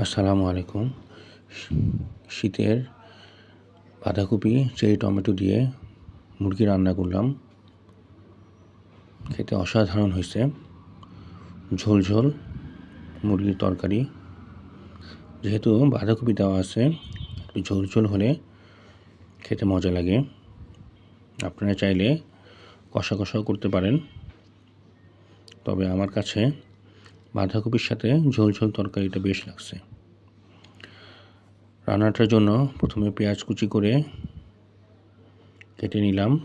আসসালামু আলাইকুম। শীতের বাঁধাকপি, চেরি, টমেটো দিয়ে মুরগি রান্না করলাম। খেতে অসাধারণ হয়েছে। ঝোল ঝোল মুরগির তরকারি। যেহেতু বাঁধাকপি দেওয়া আছে, একটু ঝোল ঝোল হলে খেতে মজা লাগে। আপনারা চাইলে কষা কষাও করতে পারেন। তবে আমার কাছে বাঁধাকপির সাথে ঝোল ঝোল তরকারিটা বেশ লাগছে। রান্নাটার জন্য প্রথমে পেঁয়াজ কুচি করে কেটে নিলাম।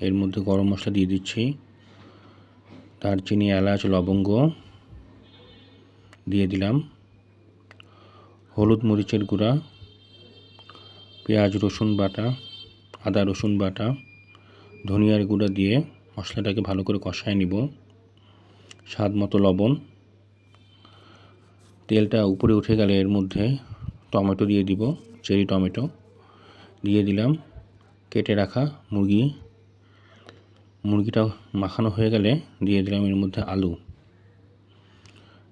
এর মধ্যে গরম মশলা দিয়ে দিচ্ছি। দারচিনি, এলাচ, লবঙ্গ দিয়ে দিলাম। হলুদ মরিচের গুঁড়া, পেঁয়াজ, রসুন বাটা, আদা, রসুন বাটা, ধনিয়ার গুঁড়া দিয়ে মশলাটাকে ভালো করে কষায় নিব। স্বাদ মতো লবণ। তেলটা উপরে উঠে গেলে এর মধ্যে টমেটো দিয়ে দিব, চেরি টমেটো। দিয়ে দিলাম, কেটে রাখা মুরগি। মুরগিটা মাখানো হয়ে গেলে দিয়ে দিলাম এর মধ্যে আলু।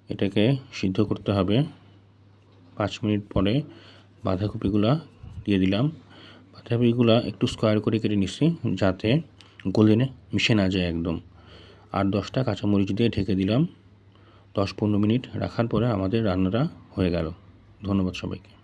এটাকে সিদ্ধ করতে হবে। পাঁচ মিনিট পরে বাঁধাকপিগুলা দিয়ে দিলাম। বাঁধাকপিগুলা একটু স্কোয়ার করে কেটে নিচ্ছি যাতে গলে মিশে না যায় একদম। আর দশটা কাঁচামরিচ দিয়ে ঢেকে দিলাম। দশ পনেরো মিনিট রাখার পরে আমাদের রান্নাটা হয়ে গেল। ধন্যবাদ সবাইকে।